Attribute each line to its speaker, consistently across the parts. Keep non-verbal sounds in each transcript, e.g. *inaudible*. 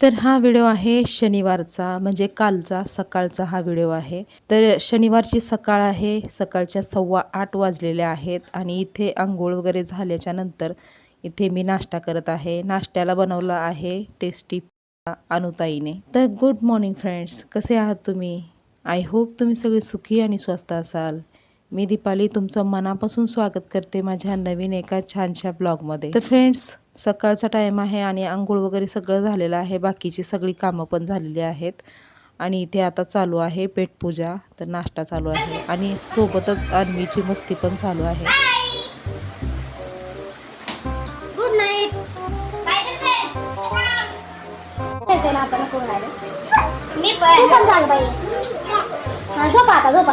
Speaker 1: तर हा व्हिडिओ आहे शनिवारचा म्हणजे कालचा सकाळचा हा व्हिडिओ आहे. तर शनिवारची सकाळ आहे सकाळच्या सव्वा आठ वाजलेल्या आहेत आणि इथे आंघोळ वगैरे झाल्याच्यानंतर इथे मी नाश्ता करत आहे. नाश्त्याला बनवला आहे टेस्टी अनुताईने. तर गुड मॉर्निंग फ्रेंड्स कसे आहात तुम्ही? आय होप तुम्ही सगळे सुखी आणि स्वस्त असाल. मी दीपाली तुमचं मनापासून स्वागत करते माझ्या नवीन एका छानशा ब्लॉगमध्ये. तर फ्रेंड्स सकाळचा टाईम आहे आणि आंघोळ वगैरे सगळं झालेलं आहे. बाकीची सगळी कामं पण झालेली आहेत. आणि इथे आता चालू आहे पेटपूजा. तर नाश्ता चालू आहे. आणि सोबतच अन्वीची मस्ती पण चालू आहे.
Speaker 2: मी पण हा झोपा आता झोपा.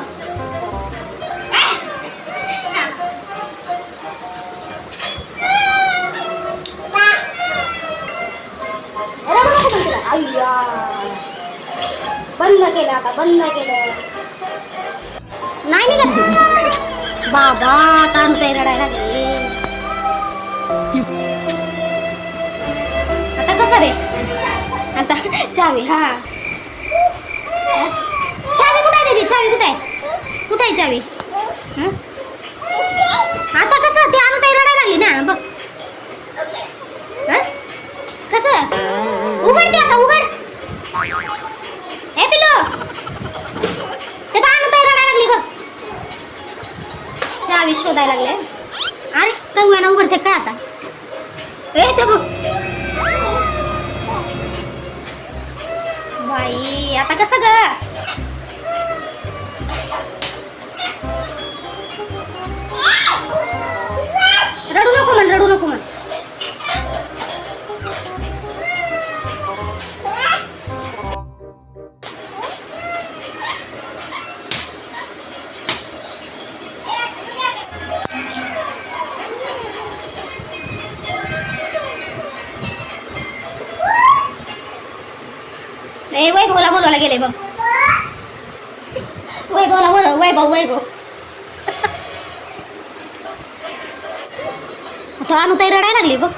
Speaker 2: अय्या. बंद केलं आता बंद केलं. नाही निघत. बाबा कान होतंय रडायला लागले. आता कसं रे? आता चावी हा. चावी कुठे आहे त्याची? चावी कुठे आहे? कुठे आहे चावी? हं? शोधायला लागले. अरे तंगवाना उघडते का आता? ए ते बघ. बाई आता कसं ग? ए वैभवला बोलवायला गेले बघ. वैभवला बोलव वैभव वैभव. आता अनुताई रडायला लागली बघ.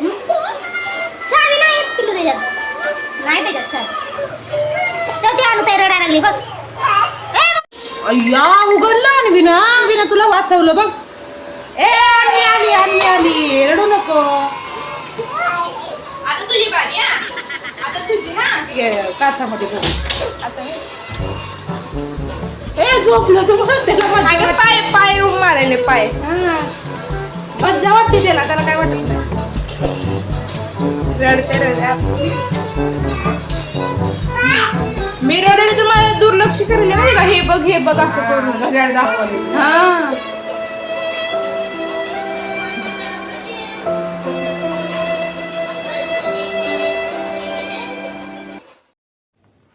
Speaker 2: हं? चावी नाही एक किलो त्याच्यात. नाही त्याच्यात चावी. तर ती अनुताई रडायला लागली बघ.
Speaker 1: अय्या उघडलं आणि विना विना तुला वाचवलं बघ. ए आली आली आली आली. रडू नको.
Speaker 3: आता तुझी बारी हा? आता तुझी हा?
Speaker 1: काचामध्ये बघ. ए झोपलं त्याला
Speaker 3: अगं. पाय पाय मारायले पाय.
Speaker 1: हा. मज्जा वाटते त्याला त्याला काय वाटत नाही.
Speaker 3: रडते रडते. मी रडले तुम्हाला दुर्लक्ष करेल. माहिती का हे बघ हे बघ असं करून.
Speaker 1: घड्याळ दाखवले.
Speaker 3: हा.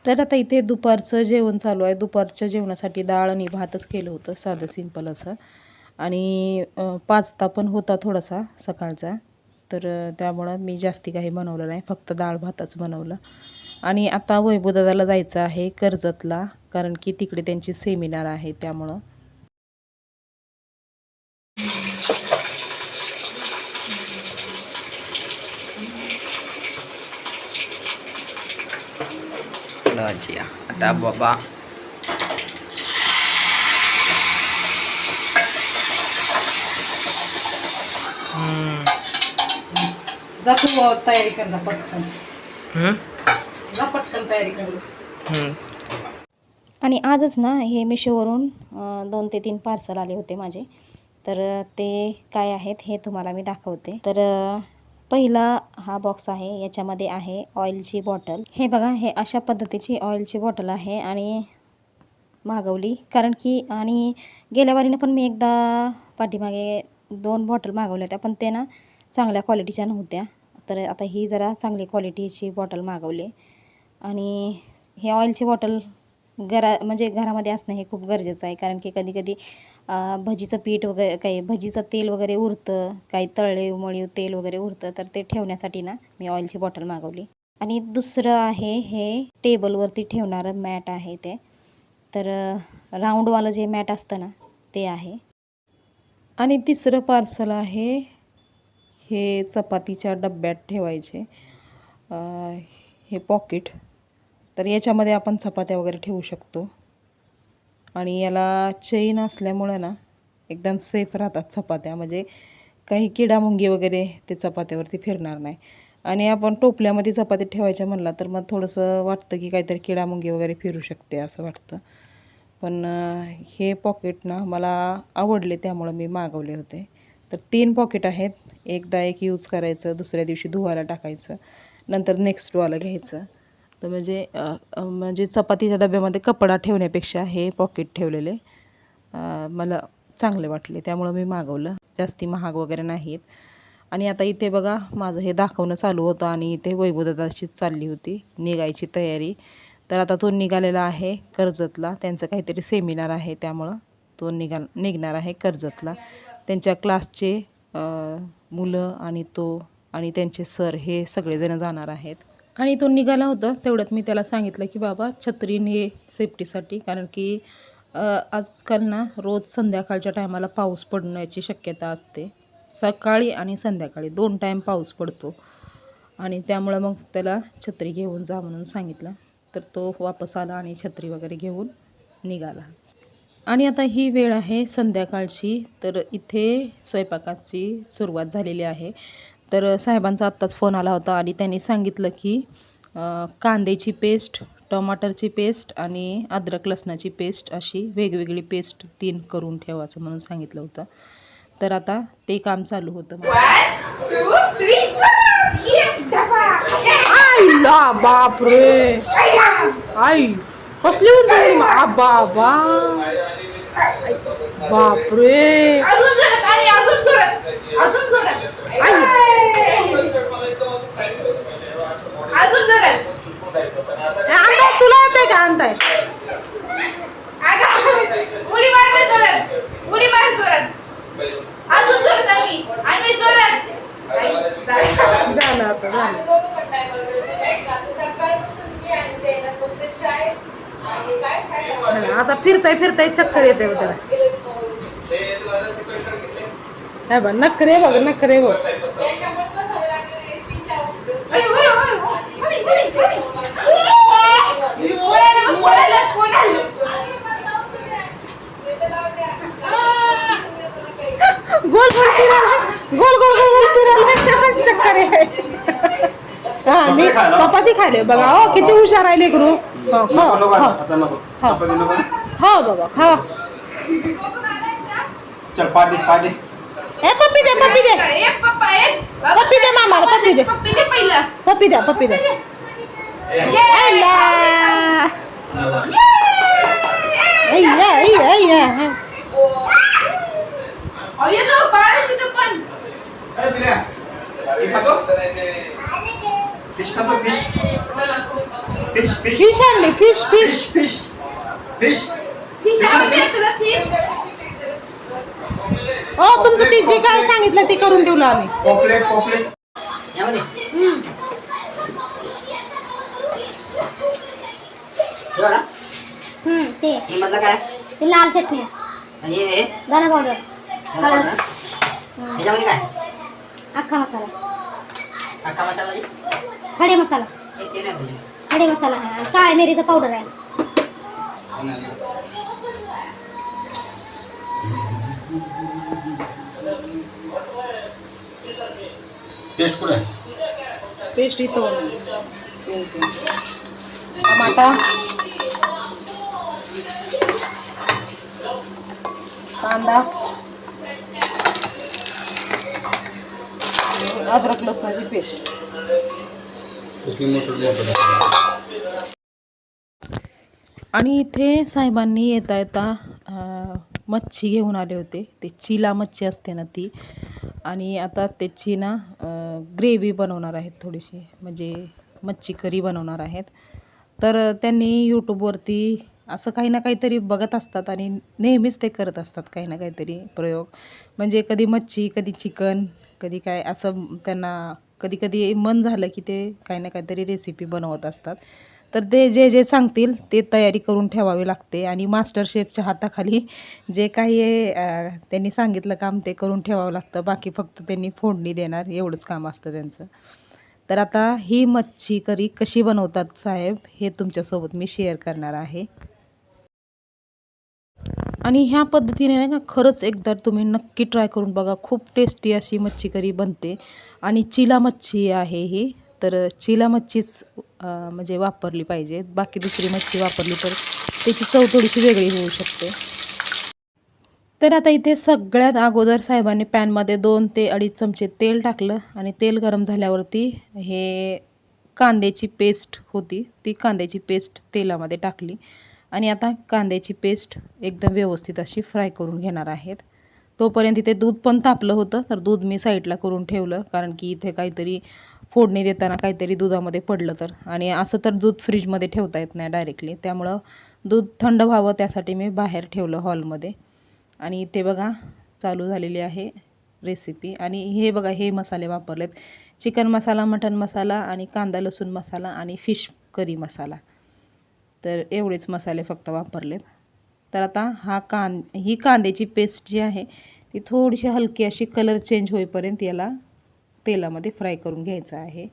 Speaker 1: तर आता इथे दुपारचं जेवण चालू आहे. दुपारच्या जेवणासाठी डाळ आणि भातच केलं होतं साधं सिंपल असं. आणि पाचता पण होता थोडासा सकाळचा. तर त्यामुळं मी जास्ती काही बनवलं नाही. फक्त डाळ भातच बनवलं. आणि आता वैभवदादाला जायचं आहे कर्जतला कारण की तिकडे त्यांची सेमिनार आहे त्यामुळं.
Speaker 4: Ada bapak. Hmm.
Speaker 1: जातो तयारी करता पटकन
Speaker 4: Hmm?
Speaker 1: जा पटकन तयारी कर
Speaker 4: Hmm.
Speaker 2: आणि आजच ना हे मिशोवरून दोन ते तीन पार्सल आले होते माझे तर ते काय आहेत हे तुम्हाला मी दाखवते तर पहिला हा बॉक्स आहे याच्यामध्ये आहे ऑइलची बॉटल हे बघा हे अशा पद्धतीची ऑइलची बॉटल आहे आणि मागवली. कारण की आणि गेल्या वारीनं पण मी एकदा पाठीमागे दोन बॉटल मागवल्या होत्या पण ते ना चांगल्या क्वालिटीच्या नव्हत्या. तर आता ही जरा चांगली क्वालिटीची बॉटल मागवली. आणि हे ऑइलची बॉटल घरा म्हणजे घरामध्ये असणं हे खूप गरजेचं आहे. कारण की कधी कधी भजीचं पीठ वगैरे काही भजीचं तेल वगैरे उरतं काही तळले मळीव तेल वगैरे उरतं तर ते ठेवण्यासाठी ना मी ऑइलची बॉटल मागवली. आणि दुसरं आहे हे टेबलवरती ठेवणारं मॅट आहे ते. तर राऊंडवालं जे मॅट असतं ना ते आहे.
Speaker 1: आणि तिसरं पार्सल आहे हे चपातीच्या डब्यात ठेवायचे. हे पॉकेट तर याच्यामध्ये आपण चपात्या वगैरे ठेवू शकतो. आणि याला चेन असल्यामुळं ना एकदम सेफ राहतात चपात्या. म्हणजे काही किडामुंगी वगैरे ते चपात्यावरती फिरणार नाही. आणि आपण टोपल्यामध्ये चपाती ठेवायच्या म्हणला तर मग थोडंसं वाटतं की काहीतरी किडामुंगी वगैरे फिरू शकते असं वाटतं. पण हे पॉकेट ना मला आवडले त्यामुळं मी मागवले होते. तर तीन पॉकेट आहेत. एकदा एक यूज करायचं दुसऱ्या दिवशी धुवायला टाकायचं नंतर नेक्स्टवालं घ्यायचं. तर म्हणजे म्हणजे चपातीच्या डब्यामध्ये कपडा ठेवण्यापेक्षा हे पॉकेट ठेवलेले. मला चांगले वाटले त्यामुळं मी मागवलं. जास्ती महाग वगैरे नाहीत. आणि आता इथे बघा माझं हे दाखवणं चालू होतं आणि इथे वैभवदादाचीच चालली होती निघायची तयारी. तर आता तो निघालेला आहे कर्जतला. त्यांचं काहीतरी सेमिनार आहे त्यामुळं तो निघा निघणार आहे कर्जतला. त्यांच्या क्लासचे मुलं आणि तो आणि त्यांचे सर हे सगळेजण जाणार आहेत. आणि तो निघाला होता तेवढ्यात मी त्याला सांगितलं की बाबा छत्री ने सेफ्टीसाठी कारण की आजकाल ना रोज संध्याकाळच्या टायमाला पाऊस पडण्याची शक्यता असते. सकाळी आणि संध्याकाळी दोन टाईम पाऊस पडतो. आणि त्यामुळं मग त्याला छत्री घेऊन जा म्हणून सांगितलं. तर तो वापस आला आणि छत्री वगैरे घेऊन निघाला. आणि आता ही वेळ आहे संध्याकाळची. तर इथे स्वयंपाकाची सुरुवात झालेली आहे. तर साहेबांचा आत्ताच फोन आला होता आणि त्यांनी सांगितलं की कांद्याची पेस्ट टमाटरची पेस्ट आणि अद्रक लसणाची पेस्ट अशी वेगवेगळी पेस्ट तीन करून ठेवायचं म्हणून सांगितलं होतं. तर आता ते काम चालू होतं.
Speaker 3: बाप बापरे. आई कसली बाबा. बापरे.
Speaker 5: अजून जोरात आणि अजून जोरात अजून जोरात. अजून जोरात.
Speaker 3: आणताय तुला येते का? आणताय.
Speaker 5: अगं, उडी मार रे जोरात. उडी मार जोरात. अजून जोरात आम्ही आम्ही जोरात. आई, जा.
Speaker 3: झालं आता झालं. आता फिरताय फिरताय चक्कर येते बघ त्याला हे बघ नखरे बघ नखरे बघ
Speaker 5: कोणाला?
Speaker 3: गोल गोल फिरायला गोल गोल गोल गोल फिरायला *laughs* चक्कर आहे हा मी चपाती खायले बघा हो किती हुशार आहे लेकरू हो। खा खा हो। बाबा खा
Speaker 6: चल पादी पादी
Speaker 3: ए पप्पी दे पप्पी दे
Speaker 5: ए, पप्पा, ए.
Speaker 3: पप्पी दे मामाला, पप्पी दे.
Speaker 5: पप्पी दे पहिलं.
Speaker 3: पप्पी द्या पप्पी द्या
Speaker 5: ये.
Speaker 3: अय्या अय्या अय्या अय्या हा.
Speaker 5: अहो, ये तो बाळ आहे तिथं पण.
Speaker 6: अरे बिल्या हे खातो फिश खातो फिश फिश फिश
Speaker 3: फिश आणली fish fish
Speaker 6: fish fish
Speaker 5: fish आवडते तुला फिश
Speaker 3: हो तुमचं ती जे काय सांगितलं ते करून ठेवलं आम्ही.
Speaker 6: पॉपलेट पॉपलेट
Speaker 7: हम्म, ते.
Speaker 8: काय?
Speaker 7: ते लाल चटणी.
Speaker 8: आणि हे
Speaker 7: धना पावडर. हळद
Speaker 8: ह्याच्यामध्ये काय?
Speaker 7: अख्खा मसाला.
Speaker 8: अख्खा मसाला म्हणजे?
Speaker 7: खडे मसाला.
Speaker 8: हे ते नाही पाहिजे.
Speaker 7: खडे मसाला आहे आणि काळे मिरीचं पावडर आहे.
Speaker 6: टेस्ट कुठे आहे
Speaker 3: पेस्ट इथं टमाटा कांदा अद्रक लसणाची पेस्ट
Speaker 1: आणि इथे साहेबांनी येता येता मच्छी घेऊन आले होते. ते चिला मच्छी असते ना ती. आणि आता त्याची ना ग्रेव्ही बनवणार आहेत थोडीशी. म्हणजे मच्छी करी बनवणार आहेत. तर त्यांनी यूट्यूबवरती असं काही ना काहीतरी बघत असतात आणि नेहमीच ते करत असतात काही ना काहीतरी प्रयोग. म्हणजे कधी मच्छी कधी चिकन कधी काय असं त्यांना कधी कधी मन झालं की ते काही ना काहीतरी रेसिपी बनवत असतात. तर ते जे जे सांगतील ते तयारी करून ठेवावी लागते. आणि मास्टर शेफच्या हाताखाली जे काही त्यांनी सांगितलं काम ते करून ठेवावं लागतं. बाकी फक्त त्यांनी फोडणी देणार एवढंच काम असतं त्यांचं. तर आता ही मच्छी करी कशी बनवतात साहेब हे तुमच्यासोबत मी शेअर करणार आहे. आणि ह्या पद्धतीने नाही का खरंच एकदा तुम्ही नक्की ट्राय करून बघा. खूप टेस्टी अशी मच्छी करी बनते. आणि चिला मच्छी आहे ही. तर चिला मच्छीच म्हणजे वापरली पाहिजे. बाकी दुसरी मच्छी वापरली तर त्याची चव थोडीशी वेगळी होऊ शकते. तर आता इथे सगळ्यात अगोदर साहेबांनी पॅनमध्ये दोन ते अडीच चमचे तेल टाकलं आणि तेल गरम झाल्यावरती हे कांद्याची पेस्ट होती. ती कांद्याची पेस्ट तेलामध्ये टाकली. आणि आता कांद्याची पेस्ट एकदम व्यवस्थित अशी फ्राय करून घेणार आहेत. तोपर्यंत इथे दूध पण तापलं होतं तर दूध मी साईडला करून ठेवलं. कारण की इथे काहीतरी फोडणी देताना काहीतरी दुधामध्ये पडलं तर. आणि असं तर दूध फ्रीजमध्ये ठेवता येत नाही डायरेक्टली त्यामुळं दूध थंड व्हावं त्यासाठी मी बाहेर ठेवलं हॉलमध्ये. आणि ते बघा चालू झालेली आहे रेसिपी आणि हे बघा हे मसाले वापरलेत. चिकन मसाला मटन मसाला आणि कांदा लसूण मसाला आणि फिश करी मसाला. तर एवढेच मसाले फक्त वापरलेत. तर आता हा कां ही कांद्याची पेस्ट जी आहे ती थोडीशी हलकी अशी कलर चेंज होईपर्यंत याला तेलामध्ये फ्राय करून घ्यायचं आहे.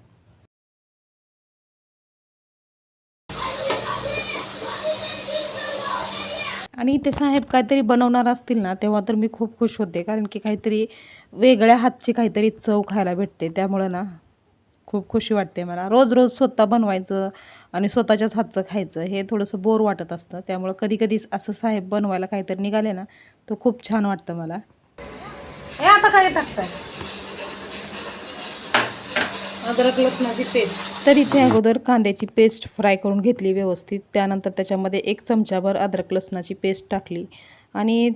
Speaker 1: आणि ते साहेब काहीतरी बनवणार असतील ना तेव्हा तर मी खूप खुश होते कारण की काहीतरी वेगळ्या हातची काहीतरी चव खायला भेटते. त्यामुळं ना खूप खुशी वाटते मला. रोज रोज स्वतः बनवायचं आणि स्वतःच्याच हातचं खायचं हे थोडंसं बोर वाटत असतं. त्यामुळं कधी कधी असं साहेब बनवायला काहीतरी निघाले ना तर खूप छान वाटतं मला.
Speaker 3: हे आता काय टाकताय? अद्रक लसणाची पेस्ट
Speaker 1: तर इथे अगोदर कांद्याची पेस्ट फ्राय करून घेतली व्यवस्थित. त्यानंतर त्याच्यामध्ये एक चमचाभर अद्रक लसणाची पेस्ट टाकली. आणि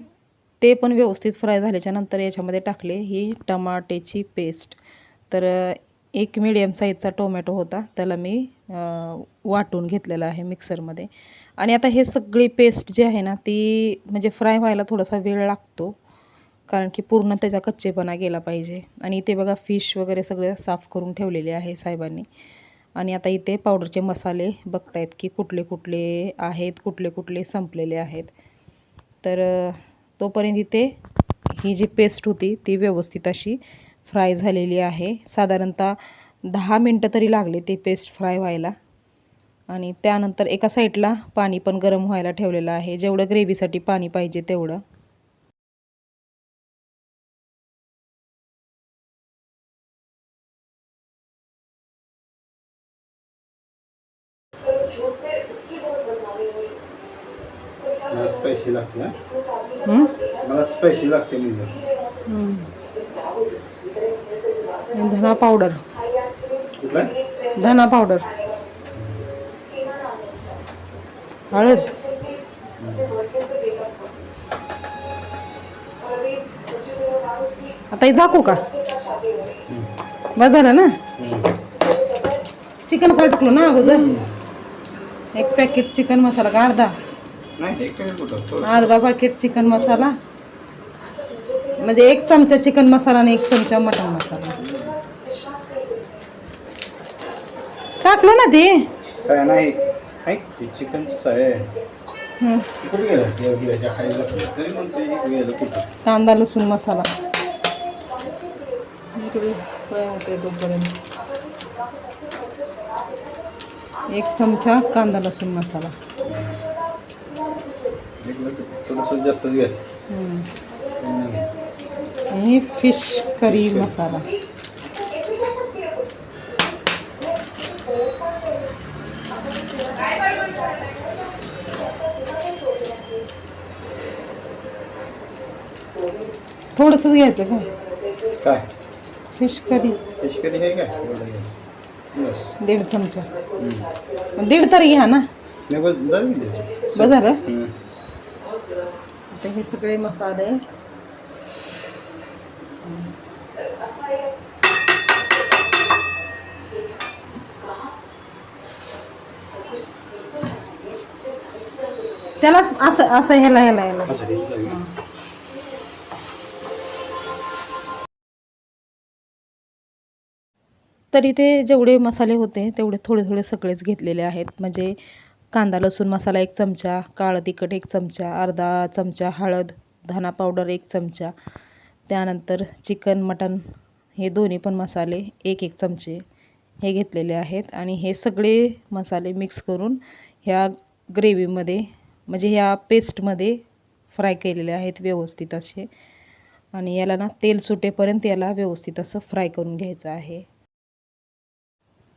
Speaker 1: ते पण व्यवस्थित फ्राय झाल्याच्यानंतर याच्यामध्ये टाकले ही टमाट्याची पेस्ट तर एक मिडियम साईजचा टोमॅटो होता. त्याला मी वाटून घेतलेला आहे मिक्सरमध्ये आणि आता हे सगळी पेस्ट जी आहे ना ती म्हणजे फ्राय व्हायला थोडासा वेळ लागतो. कारण की पूर्ण त्याचा कच्चेपणा गेला पाहिजे. आणि इथे बघा फिश वगैरे सगळं साफ करून ठेवलेले आहे साहेबांनी. आणि आता इथे पावडरचे मसाले बघतायत की कुठले कुठले आहेत कुठले कुठले संपलेले आहेत. तर तोपर्यंत इथे ही जी पेस्ट होती ती व्यवस्थित अशी फ्राय झालेली आहे. साधारणतः दहा मिनटं तरी लागले ती पेस्ट फ्राय व्हायला. आणि त्यानंतर एका साईडला पाणी पण गरम व्हायला ठेवलेलं आहे. जेवढं ग्रेव्हीसाठी पाणी पाहिजे तेवढं.
Speaker 6: स्पायसी लागते हा? मला स्पायसी लागते म्हणजे
Speaker 3: धना पावडर.
Speaker 6: कुठला?
Speaker 3: धना पावडर. हळद. आता हे झाकू का? बस झालं ना? चिकन मसाला टाकलो ना अगोदर? एक पॅकेट चिकन मसाला का? अर्धा. अर्धा पॅकेट चिकन मसाला म्हणजे एक चमचा चिकन मसाला आणि एक चमचा मटन मसाला टाकलो ना ते. हं.
Speaker 6: हे
Speaker 3: कांदा लसूण मसाला एक चमचा कांदा लसूण मसाला
Speaker 6: थोडंसं जास्त घ्यायचं
Speaker 3: हं. आणि फिश करी मसाला थोडंसंच घ्यायचं का?
Speaker 6: काय?
Speaker 3: फिश करी
Speaker 6: फिश करी आहे
Speaker 3: दीड चमचा. दीड तरी घ्या ना? बरं झालं?
Speaker 6: हं.
Speaker 3: आता हे सगळे मसाले. त्यालाच असं असं ह्याला ह्याला ह्याला.
Speaker 1: तर इथे जेवढे मसाले होते तेवढे थोडे थोडे सगळेच घेतलेले आहेत. म्हणजे कांदा लसूण मसाला एक चमचा काळं तिखट एक चमचा अर्धा चमचा हळद धना पावडर एक चमचा. त्यानंतर चिकन मटन हे दोन्ही पण मसाले एक एक चमचे हे घेतलेले आहेत. आणि हे सगळे मसाले मिक्स करून ह्या ग्रेव्हीमध्ये म्हणजे ह्या पेस्टमध्ये फ्राय केलेले आहेत व्यवस्थित असे. आणि याला ना तेल सुटेपर्यंत याला व्यवस्थित असं फ्राय करून घ्यायचं आहे.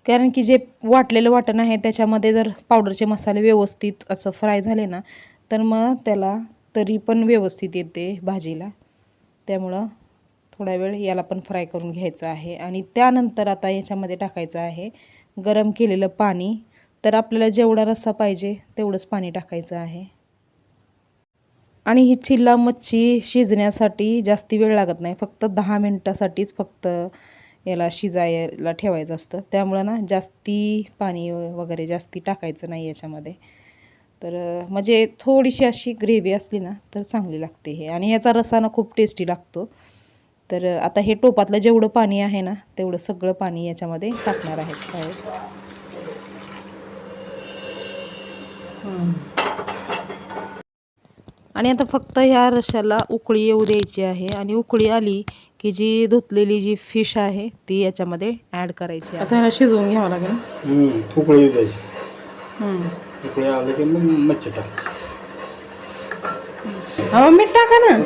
Speaker 1: कारण की जे वाटलेलं वाटण आहे त्याच्यामध्ये जर पावडरचे मसाले व्यवस्थित असं फ्राय झाले ना तर मग त्याला तरी पण व्यवस्थित येते भाजीला. त्यामुळं थोडा वेळ याला पण फ्राय करून घ्यायचं आहे. आणि त्यानंतर आता याच्यामध्ये टाकायचं आहे गरम केलेलं पाणी. तर आपल्याला जेवढा रस्सा पाहिजे तेवढंच पाणी टाकायचं आहे. आणि ही चिल्ला मच्छी शिजण्यासाठी जास्ती वेळ लागत नाही. फक्त दहा मिनटासाठीच फक्त याला शिजायला ठेवायचं असतं. त्यामुळं ना जास्ती पाणी वगैरे जास्ती टाकायचं नाही याच्यामध्ये. तर म्हणजे थोडीशी अशी ग्रेव्ही असली ना तर चांगली लागते हे. आणि ह्याचा रसाना ना खूप टेस्टी लागतो. तर आता हे टोपातलं जेवढं पाणी आहे ना तेवढं सगळं पाणी याच्यामध्ये टाकणार आहे आणि आता फक्त ह्या रश्याला उकळी येऊ द्यायची आहे. आणि उकळी आली की जी धुतलेली जी फिश आहे ती याच्यामध्ये ॲड करायची आहे.
Speaker 3: आता ह्याला शिजवून घ्यावं लागेल.
Speaker 6: द्यायची. उकळी आलं की मग मच्छी टाक.
Speaker 3: अहो मीठ टाका ना.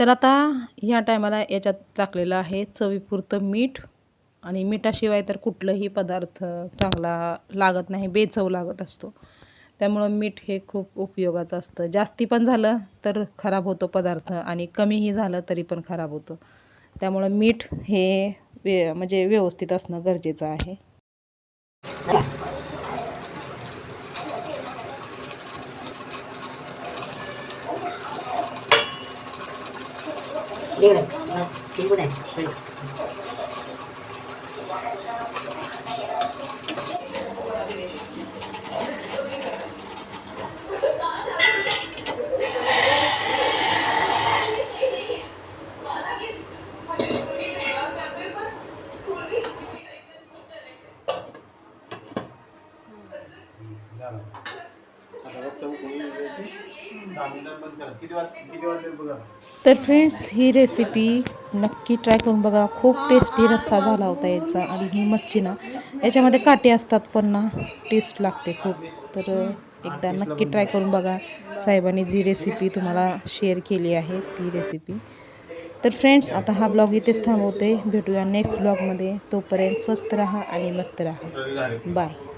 Speaker 1: तर आता ह्या टायमाला याच्यात टाकलेलं आहे चवीपुरतं मीठ. आणि मिठाशिवाय तर कुठलंही पदार्थ चांगला लागत नाही बेचव लागत असतो. त्यामुळं मीठ हे खूप उपयोगाचं असतं. जास्ती पण झालं तर खराब होतो पदार्थ आणि कमीही झालं तरी पण खराब होतो. त्यामुळं मीठ हे वे म्हणजे व्यवस्थित असणं गरजेचं आहे.
Speaker 6: झालं. आता फक्त उकळी द्यायची. दहा बंद करा. किती वाज किती वाजले बघा
Speaker 1: तर फ्रेंड्स ही रेसिपी नक्की ट्राय करून बघा खूप टेस्टी रस्सा झाला होता याचा आणि ही मच्छी ना याच्यामध्ये काटे असतात पण ना टेस्ट लागते खूप तर एकदा नक्की ट्राय करून बघा साहेबांनी जी रेसिपी तुम्हाला शेअर केली आहे ती रेसिपी तर फ्रेंड्स आता हा ब्लॉग इथेच थांबवते भेटूया नेक्स्ट ब्लॉगमध्ये तोपर्यंत स्वस्त राहा आणि मस्त राहा बाय